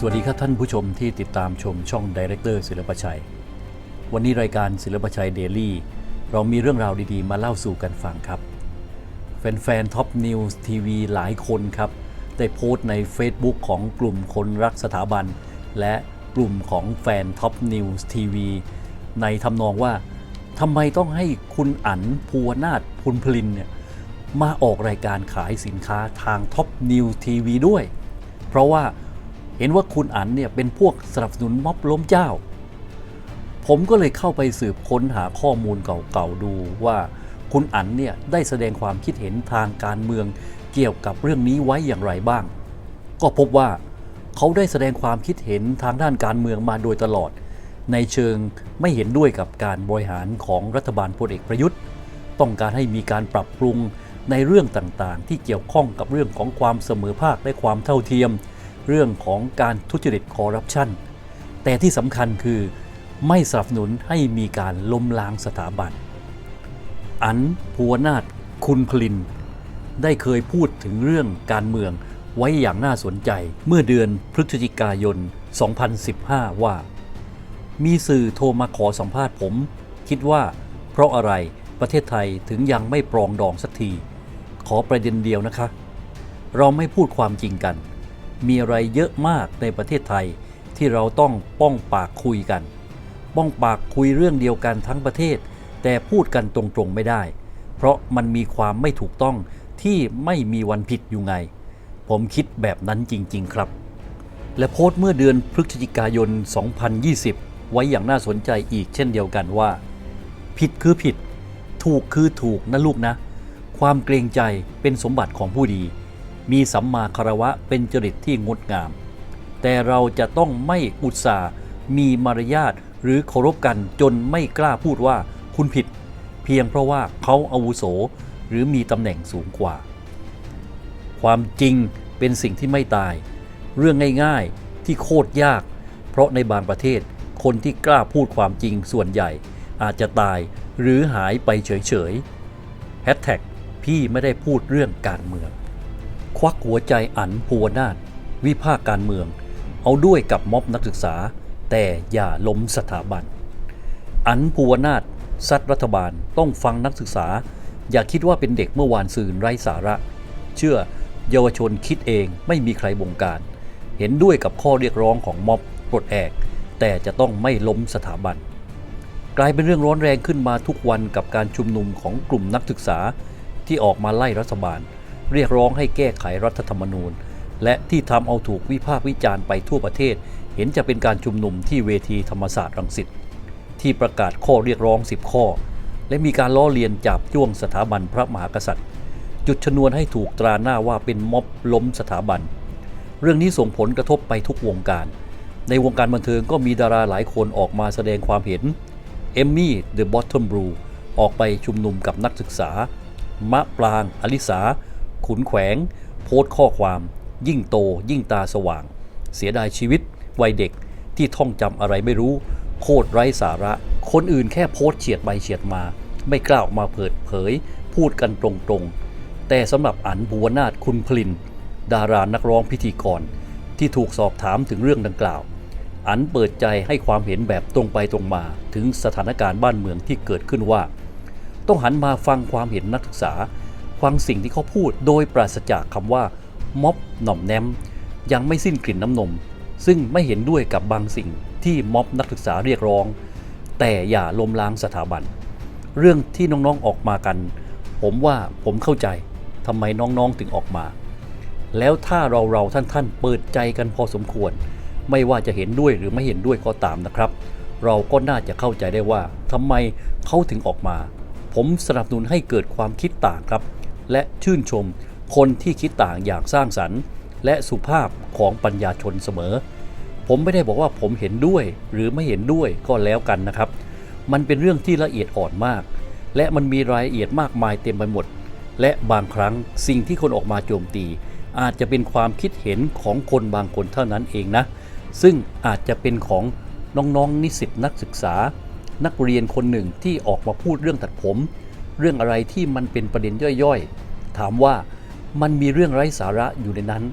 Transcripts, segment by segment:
สวัสดีครับท่านผู้ชมที่ติดตามชมช่องดีเรคเตอร์ศิลปชัย วันนี้รายการศิลปชัยเดลี่เรามีเรื่องราวดีๆ มาเล่าสู่กันฟังครับ แฟนๆท็อปนิวส์ทีวีหลายคนครับ ได้โพสต์ใน Facebook ของกลุ่มคนรักสถาบัน และกลุ่มของแฟนท็อปนิวส์ทีวีในทำนองว่าทำไมต้องให้คุณอั๋นภูวนาถพุนพลินเนี่ยมาออกรายการขายสินค้าทางท็อปนิวส์ทีวีด้วย เพราะว่า เห็นว่าคุณอั๋นเนี่ยเป็นพวกสนับสนุนม็อบล้มเจ้า ผมก็เลยเข้าไปสืบค้นหาข้อมูลเก่าๆดูว่าคุณอั๋นเนี่ยได้แสดงความคิดเห็นทางการเมืองเกี่ยวกับเรื่องนี้ไว้อย่างไรบ้าง ก็พบว่าเขาได้แสดงความคิดเห็นทางด้านการเมืองมาโดยตลอด ในเชิงไม่เห็นด้วยกับการบริหารของรัฐบาลพลเอกประยุทธ์ ต้องการให้มีการปรับปรุงในเรื่องต่างๆ ที่เกี่ยวข้องกับเรื่องของความเสมอภาคและความเท่าเทียม เรื่องของการทุจริตคอร์รัปชันแต่ที่สำคัญคือไม่สนับสนุนให้มีการล้มล้างสถาบัน อันภูวนาถคุณพลิน ได้เคยพูดถึงเรื่องการเมืองไว้อย่างน่าสนใจเมื่อเดือนพฤศจิกายน 2015 ว่า มีสื่อโทรมาขอสัมภาษณ์ผม คิดว่าเพราะอะไรประเทศไทยถึงยังไม่ปรองดองสักที ขอประเด็นเดียวนะคะ เราไม่พูดความจริงกัน มีอะไรเยอะมากในประเทศไทยที่เราต้องป้องปากคุยกัน ป้องปากคุยเรื่องเดียวกันทั้งประเทศ แต่พูดกันตรงๆไม่ได้ เพราะมันมีความไม่ถูกต้องที่ไม่มีวันผิดอยู่ไง ผมคิดแบบนั้นจริง ๆ ครับ และโพสต์เมื่อเดือนพฤศจิกายน 2020 ไว้อย่างน่าสนใจอีกเช่นเดียวกันว่า ผิดคือผิด ถูกคือถูกนะลูกนะ ความเกรงใจเป็นสมบัติของผู้ดี มีสัมมาคารวะเป็นจริตที่งดงาม แต่เราจะต้องไม่อุตสาห์มีมารยาทหรือเคารพกันจนไม่กล้าพูดว่าคุณผิด เพียงเพราะว่าเขาอาวุโสหรือมีตำแหน่งสูงกว่า ความจริงเป็นสิ่งที่ไม่ตาย เรื่องง่ายๆที่โคตรยาก เพราะในบางประเทศคนที่กล้าพูดความจริงส่วนใหญ่ อาจจะตายหรือหายไปเฉยๆแฮชแท็กพี่ไม่ได้พูดเรื่องการเมือง ควักหัวใจอันภูวนาถวิพากการเมือง เอาด้วยกับม็อบนักศึกษา แต่อย่าล้มสถาบัน อันภูวนาถซัดรัฐบาลต้องฟังนักศึกษา อย่าคิดว่าเป็นเด็กเมื่อวานซืนไร้สาระ เชื่อเยาวชนคิดเองไม่มีใครบงการ เห็นด้วยกับข้อเรียกร้องของม็อบปลดแอก แต่จะต้องไม่ล้มสถาบัน กลายเป็นเรื่องร้อนแรงขึ้นมาทุกวันกับการชุมนุมของกลุ่มนักศึกษาที่ออกมาไล่รัฐบาล เรียกร้องให้แก้ไขรัฐธรรมนูญ และที่ทำเอาถูกวิพากษ์วิจารณ์ไปทั่วประเทศ เห็นจะเป็นการชุมนุมที่เวทีธรรมศาสตร์รังสิตที่ประกาศข้อเรียกร้อง 10 ข้อ และมีการล้อเลียนจับจ้วงสถาบันพระมหากษัตริย์ จุดชนวนให้ถูกตราหน้าว่าเป็นม็อบล้มสถาบัน เรื่องนี้ส่งผลกระทบไปทุกวงการ ในวงการบันเทิงก็มีดาราหลายคนออกมาแสดงความเห็นเอมมี่เดอะบอททอมบรูออกไปชุมนุมกับนักศึกษามะปรางอลิสา ขุนแขวง โพสต์ข้อความ ยิ่งโต ยิ่งตาสว่าง เสียดายชีวิต วัยเด็กที่ท่องจำอะไรไม่รู้ โคตรไร้สาระ คนอื่นแค่โพสต์เฉียดไปเฉียดมา ไม่กล้าออกมาเปิดเผย พูดกันตรงๆ แต่สำหรับอันบุวนาถคุณพลิน ดารานักร้องพิธีกร ที่ถูกสอบถามถึงเรื่องดังกล่าว อันเปิดใจให้ความเห็นแบบตรงไปตรงมา ถึงสถานการณ์บ้านเมืองที่เกิดขึ้นว่า ต้องหันมาฟังความเห็นนักศึกษา ฟังสิ่งที่เขาพูดโดยปราศจากคำว่าม็อบหน่อมแนม ยังไม่สิ้นกลิ่นน้ำนม ซึ่งไม่เห็นด้วยกับบางสิ่งที่ม็อบนักศึกษาเรียกร้อง แต่อย่าล้มล้างสถาบัน เรื่องที่น้องๆออกมากัน ผมว่าผมเข้าใจทำไมน้องๆถึงออกมา แล้วถ้าเราเราท่านๆเปิดใจกันพอสมควร ไม่ว่าจะเห็นด้วยหรือไม่เห็นด้วยก็ตามนะครับ เราก็น่าจะเข้าใจได้ว่าทำไมเขาถึงออกมา ผมสนับสนุนให้เกิดความคิดต่างครับ และชื่นชม คนที่คิดต่างอย่างสร้างสรรค์ และสุภาพของปัญญาชนเสมอ ผมไม่ได้บอกว่าผมเห็นด้วยหรือไม่เห็นด้วยก็แล้วกันนะครับ มันเป็นเรื่องที่ละเอียดอ่อนมาก และมันมีรายละเอียดมากมายเต็มไปหมด และบางครั้งสิ่งที่คนออกมาโจมตี อาจจะเป็นความคิดเห็นของคนบางคนเท่านั้นเองนะ ซึ่งอาจจะเป็นของน้องๆนิสิตนักศึกษา นักเรียนคนหนึ่งที่ออกมาพูดเรื่องตัดผม เรื่องอะไรที่มันเป็นประเด็นย่อยๆ ถามว่ามันมีเรื่องไร้สาระอยู่ในนั้น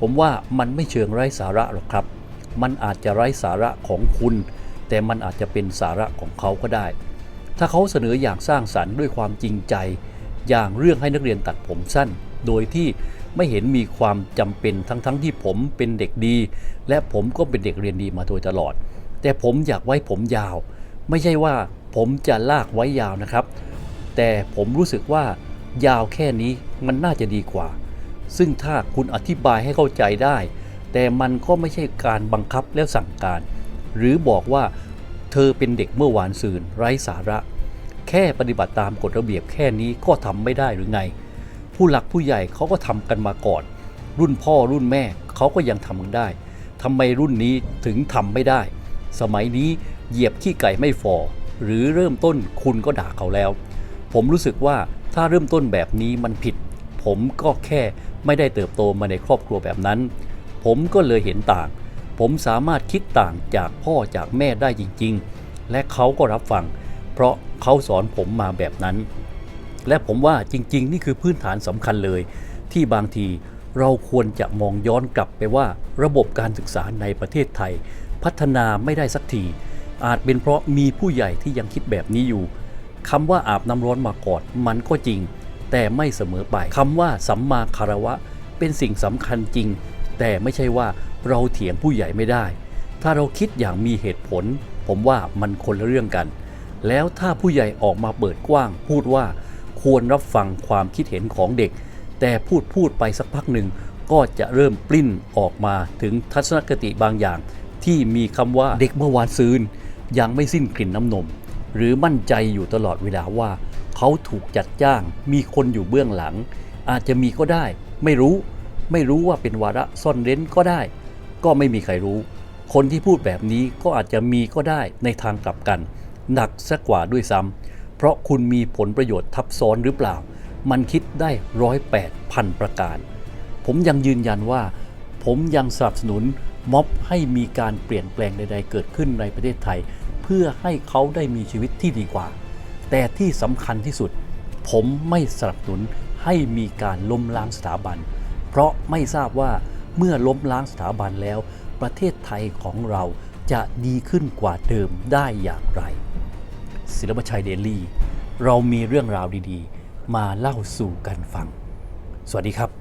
ผมว่ามันไม่เชิงไร้สาระหรอกครับ มันอาจจะไร้สาระของคุณ แต่มันอาจจะเป็นสาระของเขาก็ได้ ถ้าเขาเสนออย่างสร้างสรรค์ด้วยความจริงใจ อย่างเรื่องให้นักเรียนตัดผมสั้น โดยที่ไม่เห็นมีความจำเป็นทั้งๆทที่ผมเป็นเด็กดี และผมก็เป็นเด็กเรียนดีมาโดยตลอด แต่ผมอยากไว้ผมยาว ไม่ใช่ว่าผมจะลากไว้ยาวนะครับ แต่ผมรู้สึกว่ายาวแค่นี้มันน่าจะดีกว่า ซึ่งถ้าคุณอธิบายให้เข้าใจได้ แต่มันก็ไม่ใช่การบังคับแล้วสั่งการ หรือบอกว่าเธอเป็นเด็กเมื่อวานซืนไร้สาระ แค่ปฏิบัติตามกฎระเบียบแค่นี้ก็ทำไม่ได้หรือไง ผู้หลักผู้ใหญ่เขาก็ทำกันมาก่อน รุ่นพ่อรุ่นแม่เขาก็ยังทำกันได้ทำไมรุ่นนี้ถึงทำไม่ได้ สมัยนี้เหยียบขี้ไก่ไม่ฟอหรือเริ่มต้นคุณก็ด่าเขาแล้ว ผมรู้สึกว่าถ้าเริ่มต้นแบบนี้มันผิด ผมก็แค่ไม่ได้เติบโตมาในครอบครัวแบบนั้น ผมก็เลยเห็นต่าง ผมสามารถคิดต่างจากพ่อจากแม่ได้จริง ๆ และเขาก็รับฟัง เพราะเขาสอนผมมาแบบนั้น และผมว่าจริง ๆ นี่คือพื้นฐานสำคัญเลย ที่บางทีเราควรจะมองย้อนกลับไปว่า ระบบการศึกษาในประเทศไทย พัฒนาไม่ได้สักทีอาจเป็นเพราะมีผู้ใหญ่ที่ยังคิดแบบนี้อยู่ คำว่าอาบน้ำร้อนมากอดมันก็จริง แต่ไม่เสมอไปคำว่าสัมมาคารวะ เป็นสิ่งสำคัญจริง แต่ไม่ใช่ว่าเราเถียงผู้ใหญ่ไม่ได้ ถ้าเราคิดอย่างมีเหตุผล ผมว่ามันคนละเรื่องกัน แล้วถ้าผู้ใหญ่ออกมาเปิดกว้าง พูดว่าควรรับฟังความคิดเห็นของเด็ก แต่พูดพูดไปสักพักหนึ่งก็จะเริ่มปลิ้นออกมาถึงทัศนคติบางอย่าง ที่มีคำว่าเด็กเมื่อวานซืนยังไม่สิ้นกลิ่นน้ำนม หรือมั่นใจอยู่ตลอดเวลาว่าเขาถูกจัดจ้าง มีคนอยู่เบื้องหลัง อาจจะมีก็ได้ ไม่รู้ ไม่รู้ว่าเป็นวาระซ่อนเร้นก็ได้ ก็ไม่มีใครรู้ คนที่พูดแบบนี้ก็อาจจะมีก็ได้ในทางกลับกัน หนักซะกว่าด้วยซ้ำเพราะคุณมีผลประโยชน์ทับซ้อนหรือเปล่า มันคิดได้ร้อยแปดพันประการ ผมยังยืนยันว่า ผมยังสนับสนุนม็อบให้มีการเปลี่ยนแปลงใด ๆ เกิดขึ้นในประเทศไทย พื่อให้เขาได้มีชีวิตที่ดีกว่า แต่ที่สำคัญที่สุด ผมไม่สนับสนุนให้มีการล้มล้างสถาบัน เพราะไม่ทราบว่าเมื่อล้มล้างสถาบันแล้ว ประเทศไทยของเราจะดีขึ้นกว่าเดิมได้อย่างไร ศิลปชัยเดลี่ เรามีเรื่องราวดีๆ มาเล่าสู่กันฟัง สวัสดีครับ